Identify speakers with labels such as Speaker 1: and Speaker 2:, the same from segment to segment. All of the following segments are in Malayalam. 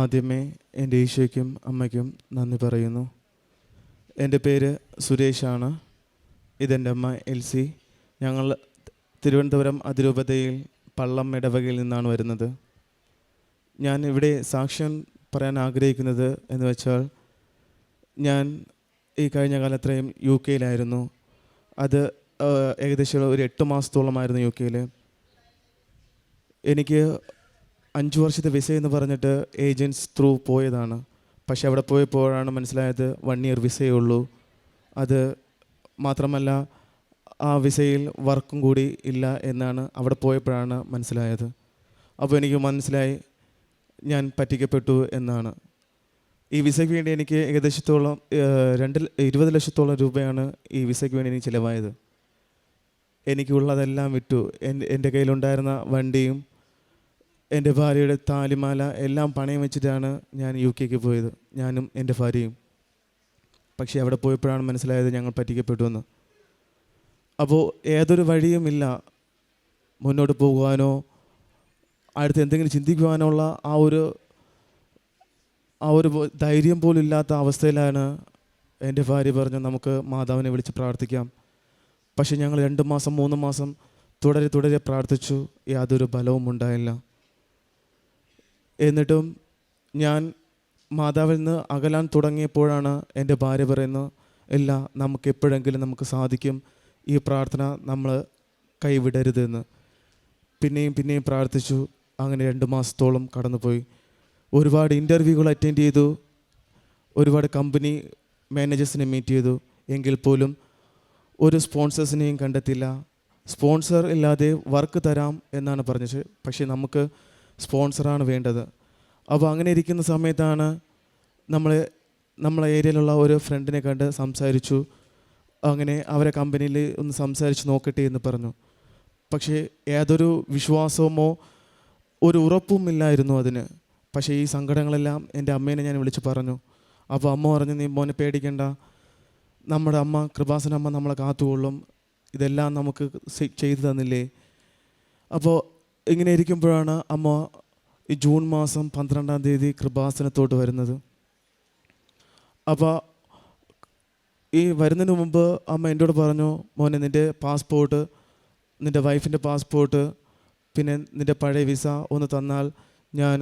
Speaker 1: ആദ്യമേ എന്റെ ഈശോയ്ക്കും അമ്മയ്ക്കും നന്ദി പറയുന്നു. എന്റെ പേര് സുരേഷാണ്. ഇതെന്റെ അമ്മ എൽസി. ഞങ്ങൾ തിരുവനന്തപുരം അതിരൂപതയിൽ പള്ളം ഇടവകയിൽ നിന്നാണ് വരുന്നത്. ഞാൻ ഇവിടെ സാക്ഷ്യം പറയാൻ ആഗ്രഹിക്കുന്നത് എന്ന് വെച്ചാൽ ഞാൻ ഈ കഴിഞ്ഞ കാലത്രയും യു കെയിലായിരുന്നു. അത് ഏകദേശം ഒരു എട്ട് മാസത്തോളമായിരുന്നു യു കെയിൽ. എനിക്ക് അഞ്ച് വർഷത്തെ വിസ എന്ന് പറഞ്ഞിട്ട് ഏജൻസ് ത്രൂ പോയതാണ്. പക്ഷെ അവിടെ പോയപ്പോഴാണ് മനസ്സിലായത് വൺ ഇയർ വിസയേ ഉള്ളൂ. അത് മാത്രമല്ല ആ വിസയിൽ വർക്കും കൂടി ഇല്ല എന്നാണ് അവിടെ പോയപ്പോഴാണ് മനസ്സിലായത്. അപ്പോൾ എനിക്ക് മനസ്സിലായി ഞാൻ പറ്റിക്കപ്പെട്ടു എന്നാണ്. ഈ വിസയ്ക്ക് വേണ്ടി എനിക്ക് ഏകദേശത്തോളം രണ്ട് ഇരുപത് ലക്ഷത്തോളം രൂപയാണ് ഈ വിസയ്ക്ക് വേണ്ടി എനിക്ക് ചിലവായത്. എനിക്കുള്ളതെല്ലാം എന്റെ എന്റെ കയ്യിലുണ്ടായിരുന്ന വണ്ടിയും എന്റെ ഭാര്യയുടെ താലിമാല എല്ലാം പണയം വെച്ചിട്ടാണ് ഞാൻ യു കെക്ക് പോയത്. ഞാനും എന്റെ ഭാര്യയും. പക്ഷേ അവിടെ പോയപ്പോഴാണ് മനസ്സിലായത് ഞങ്ങൾ പറ്റിക്കപ്പെട്ടു എന്ന്. അപ്പോൾ ഏതൊരു വഴിയുമില്ല മുന്നോട്ട് പോകുവാനോ അടുത്ത് എന്തെങ്കിലും ചിന്തിക്കുവാനോ ഉള്ള ആ ഒരു ആ ഒരു ധൈര്യം പോലും ഇല്ലാത്ത അവസ്ഥയിലാണ് എന്റെ ഭാര്യ പറഞ്ഞു നമുക്ക് മാതാവിനെ വിളിച്ച് പ്രാർത്ഥിക്കാം. പക്ഷേ ഞങ്ങൾ രണ്ട് മാസം മൂന്ന് മാസം തുടരെ തുടരെ പ്രാർത്ഥിച്ചു. യാതൊരു ഫലവും ഉണ്ടായില്ല. എന്നിട്ടും ഞാൻ മാതാവിൽ നിന്ന് അകലാൻ തുടങ്ങിയപ്പോഴാണ് എന്റെ ഭാര്യ പറയുന്നത് ഇല്ല നമുക്ക് എപ്പോഴെങ്കിലും നമുക്ക് സാധിക്കും ഈ പ്രാർത്ഥന നമ്മൾ കൈവിടരുതെന്ന്. പിന്നെയും പിന്നെയും പ്രാർത്ഥിച്ചു. അങ്ങനെ രണ്ട് മാസത്തോളം കടന്നുപോയി. ഒരുപാട് ഇന്റർവ്യൂകൾ അറ്റൻഡ് ചെയ്തു. ഒരുപാട് കമ്പനി മാനേജേഴ്സിനെ മീറ്റ് ചെയ്തു. എങ്കിൽ പോലും ഒരു സ്പോൺസേഴ്സിനെയും കണ്ടെത്തില്ല സ്പോൺസർ ഇല്ലാതെ വർക്ക് തരാം എന്നാണ് പറഞ്ഞത്. പക്ഷേ നമുക്ക് സ്പോൺസറാണ് വേണ്ടത്. അപ്പോൾ അങ്ങനെ ഇരിക്കുന്ന സമയത്താണ് നമ്മൾ നമ്മളെ ഏരിയയിലുള്ള ഒരു ഫ്രണ്ടിനെ കണ്ട് സംസാരിച്ചു. അങ്ങനെ അവരെ കമ്പനിയിൽ ഒന്ന് സംസാരിച്ച് നോക്കട്ടെ എന്ന് പറഞ്ഞു. പക്ഷേ ഏതൊരു വിശ്വാസമോ ഒരു ഉറപ്പും ഇല്ലായിരുന്നു അതിന്. പക്ഷേ ഈ സങ്കടങ്ങളെല്ലാം എന്റെ അമ്മേനെ ഞാൻ വിളിച്ച് പറഞ്ഞു. അപ്പോൾ അമ്മ പറഞ്ഞു നീ മോനെ പേടിക്കണ്ട. നമ്മുടെ അമ്മ കൃപാസന അമ്മ നമ്മളെ കാത്തുകൊള്ളും. ഇതെല്ലാം നമുക്ക് ചെയ്തു തന്നില്ലേ? അപ്പോൾ ഇങ്ങനെ ഇരിക്കുമ്പോഴാണ് അമ്മ ഈ ജൂൺ മാസം പന്ത്രണ്ടാം തീയതി കൃപാസനത്തോട്ട് വരുന്നത്. അപ്പോൾ ഈ വരുന്നതിന് മുമ്പ് അമ്മ എന്നോട് പറഞ്ഞു മോനെ നിന്റെ പാസ്പോർട്ട് നിന്റെ വൈഫിന്റെ പാസ്പോർട്ട് പിന്നെ നിന്റെ പഴയ വിസ ഒന്ന് തന്നാൽ ഞാൻ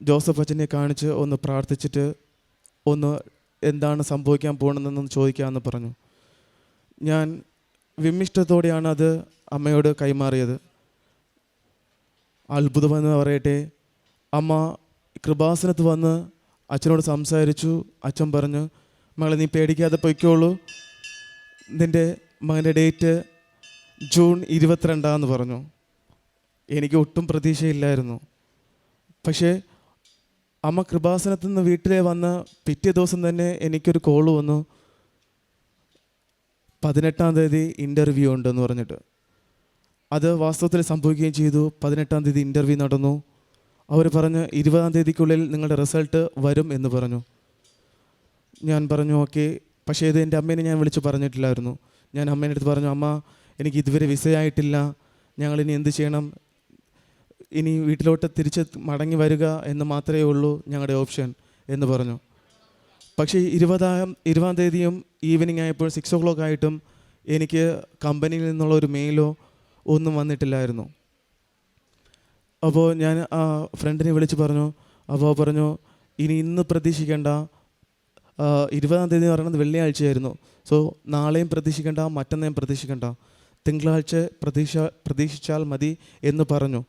Speaker 1: ജോസഫ് അച്ഛനെ കാണിച്ച് ഒന്ന് പ്രാർത്ഥിച്ചിട്ട് ഒന്ന് എന്താണ് സംഭവിക്കാൻ പോകണമെന്നൊന്ന് ചോദിക്കാമെന്ന് പറഞ്ഞു. ഞാൻ വിമ്മിഷ്ടത്തോടെയാണ് അത് അമ്മയോട് കൈമാറിയത്. അത്ഭുതമെന്ന് പറയട്ടെ. അമ്മ കൃപാസനത്ത് വന്ന് അച്ഛനോട് സംസാരിച്ചു. അച്ഛൻ പറഞ്ഞു മകളെ നീ പേടിക്കാതെ പൊയ്ക്കോളൂ. നിന്റെ മകന്റെ ഡേറ്റ് ജൂൺ ഇരുപത്തിരണ്ടാന്ന് പറഞ്ഞു. എനിക്ക് ഒട്ടും പ്രതീക്ഷയില്ലായിരുന്നു. പക്ഷേ അമ്മ കൃപാസനത്തിൽ നിന്ന് വീട്ടിലെ വന്ന് പിറ്റേ ദിവസം തന്നെ എനിക്കൊരു കോൾ വന്നു. പതിനെട്ടാം തീയതി ഇന്റർവ്യൂ ഉണ്ടെന്ന് പറഞ്ഞിട്ട്. അത് വാസ്തവത്തിൽ സംഭവിക്കുകയും ചെയ്തു. പതിനെട്ടാം തീയതി ഇന്റർവ്യൂ നടന്നു. അവർ പറഞ്ഞ് ഇരുപതാം തീയതിക്കുള്ളിൽ നിങ്ങളുടെ റിസൾട്ട് വരും എന്ന് പറഞ്ഞു. ഞാൻ പറഞ്ഞു ഓക്കെ. പക്ഷേ ഇത് എന്റെ അമ്മേനെ ഞാൻ വിളിച്ച് പറഞ്ഞിട്ടില്ലായിരുന്നു. ഞാൻ അമ്മേന്റെ അടുത്ത് പറഞ്ഞു അമ്മ എനിക്ക് ഇതുവരെ വിസയായിട്ടില്ല ഞങ്ങളിനി എന്ത് ചെയ്യണം? ഇനി വീട്ടിലോട്ട് തിരിച്ച് മടങ്ങി വരിക എന്ന് മാത്രമേ ഉള്ളൂ ഞങ്ങളുടെ ഓപ്ഷൻ എന്ന് പറഞ്ഞു. പക്ഷേ ഇരുപതാം ഇരുപതാം തീയതിയും ഈവനിങ് ആയപ്പോൾ സിക്സ് ഓ ക്ലോക്ക് ആയിട്ടും എനിക്ക് കമ്പനിയിൽ നിന്നുള്ള ഒരു മെയിലോ ഒന്നും വന്നിട്ടില്ലായിരുന്നു. അപ്പോൾ ഞാൻ ആ ഫ്രണ്ടിനെ വിളിച്ച് പറഞ്ഞു അപ്പോൾ പറഞ്ഞു ഇനി ഇന്ന് പ്രതീക്ഷിക്കേണ്ട ഇരുപതാം തീയതി പറയുന്നത് വെള്ളിയാഴ്ചയായിരുന്നു. സോ നാളെയും പ്രതീക്ഷിക്കേണ്ട മറ്റന്നേയും പ്രതീക്ഷിക്കേണ്ട. തിങ്കളാഴ്ച പ്രതീക്ഷ പ്രതീക്ഷിച്ചാൽ മതി എന്ന് പറഞ്ഞു.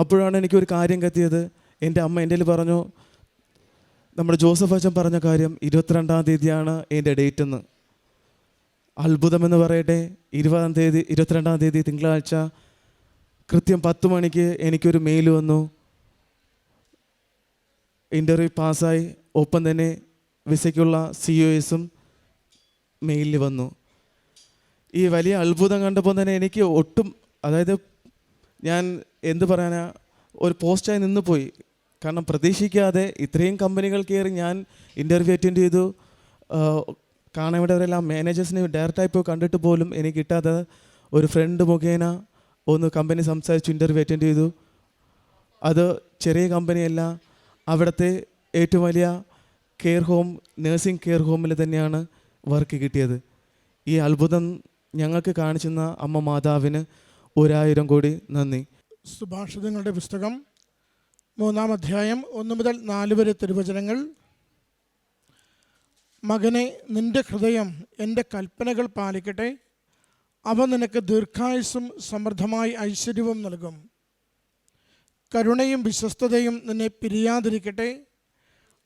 Speaker 1: അപ്പോഴാണ് എനിക്കൊരു കാര്യം കത്തിയത്. എന്റെ അമ്മ എന്റെ പറഞ്ഞു നമ്മുടെ ജോസഫ് അച്ഛൻ പറഞ്ഞ കാര്യം ഇരുപത്തിരണ്ടാം തീയതിയാണ് എന്റെ ഡേറ്റ് എന്ന് അത്ഭുതമെന്ന് പറയട്ടെ. ഇരുപതാം തീയതി ഇരുപത്തിരണ്ടാം തീയതി തിങ്കളാഴ്ച കൃത്യം പത്ത് മണിക്ക് എനിക്കൊരു മെയിൽ വന്നു. ഇന്റർവ്യൂ പാസ്സായി. ഒപ്പം തന്നെ വിസയ്ക്കുള്ള സി ഒ എസും മെയിലിൽ വന്നു. ഈ വലിയ അത്ഭുതം കണ്ടപ്പോൾ തന്നെ എനിക്ക് ഒട്ടും അതായത് ഞാൻ എന്ത് പറയാനാ ഒരു പോസ്റ്റായി നിന്ന് പോയി. കാരണം പ്രതീക്ഷിക്കാതെ ഇത്രയും കമ്പനികൾ കയറി ഞാൻ ഇന്റർവ്യൂ അറ്റൻഡ് ചെയ്തു. ആഹ് കാണാവിടവരെല്ലാം മാനേജേഴ്സിനെ ഡയറക്റ്റായി പോയി കണ്ടിട്ട് പോലും എനിക്ക് കിട്ടാതെ ഒരു ഫ്രണ്ട് മുഖേന ഒന്ന് കമ്പനി സംസാരിച്ച് ഇന്റർവ്യൂ അറ്റൻഡ് ചെയ്തു. അത് ചെറിയ കമ്പനിയല്ല അവിടുത്തെ ഏറ്റവും വലിയ കെയർ ഹോം നേഴ്സിംഗ് കെയർ ഹോമിൽ തന്നെയാണ് വർക്ക് കിട്ടിയത്. ഈ അത്ഭുതം ഞങ്ങൾക്ക് കാണിച്ചുന്ന അമ്മ മാതാവിന് ഒരായിരം കോടി നന്ദി.
Speaker 2: സുഭാഷിതങ്ങളുടെ പുസ്തകം മൂന്നാം അധ്യായം ഒന്ന് മുതൽ നാല് വരെ തിരുവചനങ്ങൾ. മകനെ നിന്റെ ഹൃദയം എന്റെ കൽപ്പനകൾ പാലിക്കട്ടെ. അവ നിനക്ക് ദീർഘായുസും സമൃദ്ധമായി ഐശ്വര്യവും നൽകും. കരുണയും വിശ്വസ്തതയും നിന്നെ പിരിയാതിരിക്കട്ടെ.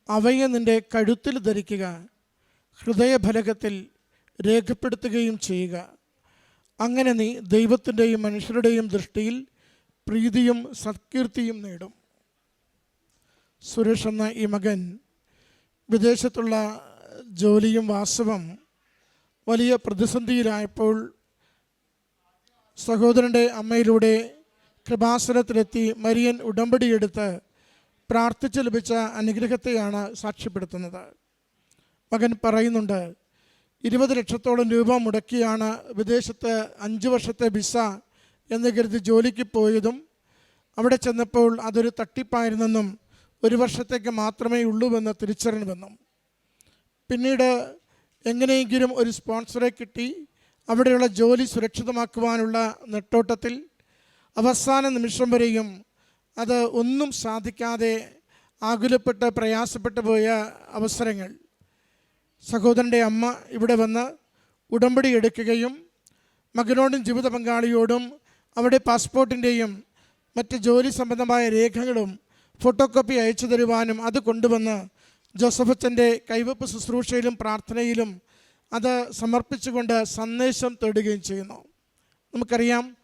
Speaker 2: അവയെ നിന്റെ കഴുത്തിൽ ധരിക്കുക. ഹൃദയഫലകത്തിൽ രേഖപ്പെടുത്തുകയും ചെയ്യുക. അങ്ങനെ നീ ദൈവത്തിന്റെയും മനുഷ്യരുടെയും ദൃഷ്ടിയിൽ പ്രീതിയും സത്കീർത്തിയും നേടും. സുരേഷ് എന്ന ഈ മകൻ വിദേശത്തുള്ള ജോലിയും വാസവും വലിയ പ്രതിസന്ധിയിലായപ്പോൾ സഹോദരന്റെ അമ്മയിലൂടെ കൃപാസനത്തിലെത്തി മരിയൻ ഉടമ്പടിയെടുത്ത് പ്രാർത്ഥിച്ച് ലഭിച്ച അനുഗ്രഹത്തെയാണ് സാക്ഷ്യപ്പെടുത്തുന്നത്. മകൻ പറയുന്നുണ്ട് ഇരുപത് ലക്ഷത്തോളം രൂപ മുടക്കിയാണ് വിദേശത്ത് അഞ്ച് വർഷത്തെ വിസ എന്ന് കരുതി ജോലിക്ക് പോയതും അവിടെ ചെന്നപ്പോൾ അതൊരു തട്ടിപ്പായിരുന്നെന്നും ഒരു വർഷത്തേക്ക് മാത്രമേ ഉള്ളൂവെന്ന് തിരിച്ചറിഞ്ഞുവെന്നും. പിന്നീട് എങ്ങനെയെങ്കിലും ഒരു സ്പോൺസറെ കിട്ടി അവിടെയുള്ള ജോലി സുരക്ഷിതമാക്കുവാനുള്ള നെട്ടോട്ടത്തിൽ അവസാന നിമിഷം വരെയും അത് ഒന്നും സാധിക്കാതെ ആകുലപ്പെട്ട് പ്രയാസപ്പെട്ടു പോയ അവസരങ്ങൾ. സഹോദരന്റെ അമ്മ ഇവിടെ വന്ന് ഉടമ്പടി എടുക്കുകയും മകനോടും ജീവിത പങ്കാളിയോടും അവിടെ പാസ്പോർട്ടിന്റെയും മറ്റ് ജോലി സംബന്ധമായ രേഖകളും ഫോട്ടോ കോപ്പി അയച്ചു തരുവാനും അത് കൊണ്ടുവന്ന് ജോസഫച്ചന്റെ കൈവപ്പ് ശുശ്രൂഷയിലും പ്രാർത്ഥനയിലും അത് സമർപ്പിച്ചുകൊണ്ട് സന്ദേശം തേടുകയും ചെയ്യുന്നു. നമുക്കറിയാം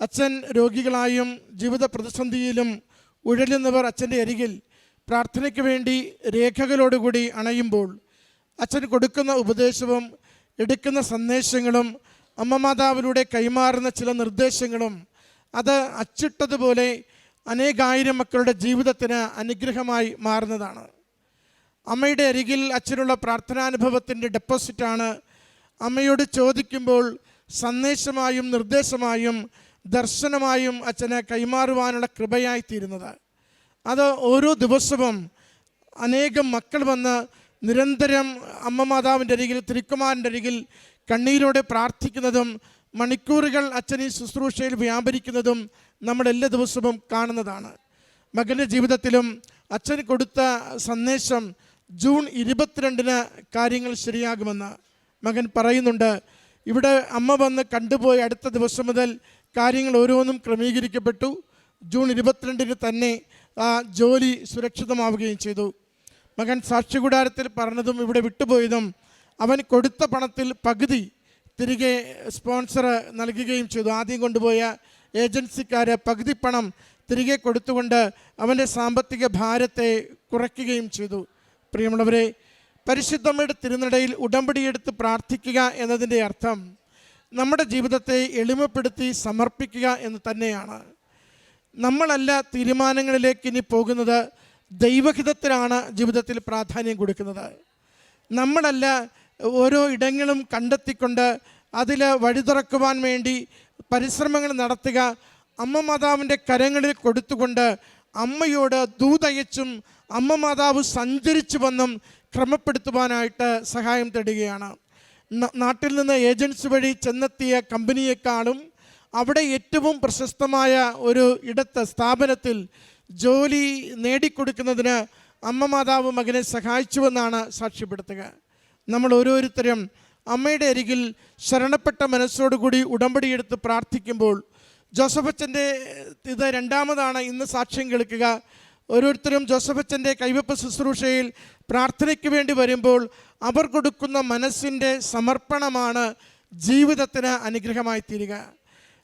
Speaker 2: അച്ഛൻ രോഗികളായും ജീവിത പ്രതിസന്ധിയിലും ഉഴലുന്നവർ അച്ഛന്റെ അരികിൽ പ്രാർത്ഥനയ്ക്ക് വേണ്ടി രേഖകളോടുകൂടി അണയുമ്പോൾ അച്ഛൻ കൊടുക്കുന്ന ഉപദേശവും എടുക്കുന്ന സന്ദേശങ്ങളും അമ്മ മാതാവിലൂടെ കൈമാറുന്ന ചില നിർദ്ദേശങ്ങളും അത് അച്ചിട്ടതുപോലെ അനേകായിരം മക്കളുടെ ജീവിതത്തിന് അനുഗ്രഹമായി മാറുന്നതാണ്. അമ്മയുടെ അരികിൽ അച്ഛനുള്ള പ്രാർത്ഥനാനുഭവത്തിന്റെ ഡെപ്പോസിറ്റാണ് അമ്മയോട് ചോദിക്കുമ്പോൾ സന്ദേശമായും നിർദ്ദേശമായും ദർശനമായും അച്ഛനെ കൈമാറുവാനുള്ള കൃപയായിത്തീരുന്നത് അത് ഓരോ ദിവസവും അനേകം മക്കൾ വന്ന് നിരന്തരം അമ്മ മാതാവിന്റെ അരികിൽ തിരുക്കുമാരന്റെ അരികിൽ കണ്ണീരോടെ പ്രാർത്ഥിക്കുന്നതും മണിക്കൂറുകൾ അച്ഛൻ ഈ ശുശ്രൂഷയിൽ വ്യാപരിക്കുന്നതും നമ്മൾ എല്ലാ ദിവസവും കാണുന്നതാണ്. മകന്റെ ജീവിതത്തിലും അച്ഛൻ കൊടുത്ത സന്ദേശം ജൂൺ ഇരുപത്തിരണ്ടിന് കാര്യങ്ങൾ ശരിയാകുമെന്ന് മകൻ പറയുന്നുണ്ട്. ഇവിടെ അമ്മ വന്ന് കണ്ടുപോയി അടുത്ത ദിവസം മുതൽ കാര്യങ്ങൾ ഓരോന്നും ക്രമീകരിക്കപ്പെട്ടു. ജൂൺ ഇരുപത്തിരണ്ടിന് തന്നെ ആ ജോലി സുരക്ഷിതമാവുകയും ചെയ്തു. മകൻ സാക്ഷികൂടാരത്തിൽ പറഞ്ഞതും ഇവിടെ വിട്ടുപോയതും അവൻ കൊടുത്ത പണത്തിൽ പകുതി തിരികെ സ്പോൺസർ നൽകുകയും ചെയ്തു. ആദ്യം കൊണ്ടുപോയ ഏജൻസിക്കാർ പകുതി പണം തിരികെ കൊടുത്തുകൊണ്ട് അവന്റെ സാമ്പത്തിക ഭാരത്തെ കുറയ്ക്കുകയും ചെയ്തു. പ്രിയമുള്ളവരെ പരിശുദ്ധമ്മയുടെ തിരുനടയിൽ ഉടമ്പടിയെടുത്ത് പ്രാർത്ഥിക്കുക എന്നതിന്റെ അർത്ഥം നമ്മുടെ ജീവിതത്തെ എളിമപ്പെടുത്തി സമർപ്പിക്കുക എന്ന് തന്നെയാണ്. നമ്മളല്ല തീരുമാനങ്ങളിലേക്ക് ഇനി പോകുന്നത് ദൈവഹിതത്തിലാണ് ജീവിതത്തിൽ പ്രാധാന്യം കൊടുക്കുന്നത്. നമ്മളല്ല ഓരോ ഇടങ്ങളും കണ്ടെത്തിക്കൊണ്ട് അതിൽ വഴി തുറക്കുവാൻ വേണ്ടി പരിശ്രമങ്ങൾ നടത്തുക അമ്മ മാതാവിന്റെ കരങ്ങളിൽ കൊടുത്തുകൊണ്ട് അമ്മയോട് ദൂതയച്ചും അമ്മ മാതാവ് സഞ്ചരിച്ചു വന്നും ക്രമപ്പെടുത്തുവാനായിട്ട് സഹായം തേടുകയാണ്. നാട്ടിൽ നിന്ന് ഏജൻസി വഴി ചെന്നെത്തിയ കമ്പനിയെക്കാളും അവിടെ ഏറ്റവും പ്രശസ്തമായ ഒരു ഇടത്ത് സ്ഥാപനത്തിൽ ജോലി നേടിക്കൊടുക്കുന്നതിന് അമ്മ മാതാവ് മകനെ സഹായിച്ചുവെന്നാണ് സാക്ഷ്യപ്പെടുത്തുക. നമ്മൾ ഓരോരുത്തരും അമ്മയുടെ അരികിൽ ശരണപ്പെട്ട മനസ്സോടുകൂടി ഉടമ്പടിയെടുത്ത് പ്രാർത്ഥിക്കുമ്പോൾ ജോസഫച്ചന്റെ ഇത് രണ്ടാമതാണ്. ഇന്ന് സാക്ഷ്യം കേൾക്കുക. ഓരോരുത്തരും ജോസഫച്ചന്റെ കൈവപ്പ് ശുശ്രൂഷയിൽ പ്രാർത്ഥനയ്ക്ക് വേണ്ടി വരുമ്പോൾ അവർ കൊടുക്കുന്ന മനസ്സിന്റെ സമർപ്പണമാണ് ജീവിതത്തിന് അനുഗ്രഹമായി തീരുക.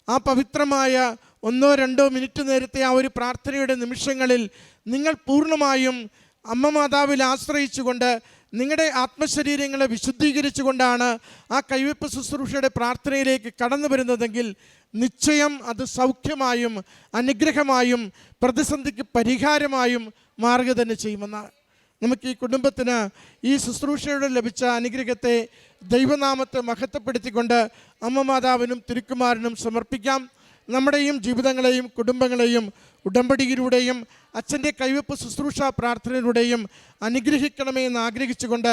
Speaker 2: ആ പവിത്രമായ ഒന്നോ രണ്ടോ മിനിറ്റ് നേരത്തെ ആ ഒരു പ്രാർത്ഥനയുടെ നിമിഷങ്ങളിൽ നിങ്ങൾ പൂർണമായും അമ്മ മാതാവിൽ ആശ്രയിച്ചുകൊണ്ട് നിങ്ങളുടെ ആത്മശരീരങ്ങളെ വിശുദ്ധീകരിച്ചുകൊണ്ടാണ് ആ കൈവയ്പ് ശുശ്രൂഷയുടെ പ്രാർത്ഥനയിലേക്ക് കടന്നു വരുന്നതെങ്കിൽ നിശ്ചയം അത് സൗഖ്യമായും അനുഗ്രഹമായും പ്രതിസന്ധിക്ക് പരിഹാരമായും മാറുക തന്നെ ചെയ്യുമെന്നാണ് നമുക്ക് ഈ കുടുംബത്തിന് ഈ ശുശ്രൂഷയുടെ ലഭിച്ച അനുഗ്രഹത്തെ ദൈവനാമത്തെ മഹത്വപ്പെടുത്തിക്കൊണ്ട് അമ്മ മാതാവിനും തിരുക്കുമാരനും സമർപ്പിക്കാം. നമ്മുടെയും ജീവിതങ്ങളെയും കുടുംബങ്ങളെയും ഉടമ്പടിയിലൂടെയും അച്ഛന്റെ കൈവപ്പ് ശുശ്രൂഷ പ്രാർത്ഥനയിലൂടെയും അനുഗ്രഹിക്കണമേ എന്ന് ആഗ്രഹിച്ചുകൊണ്ട്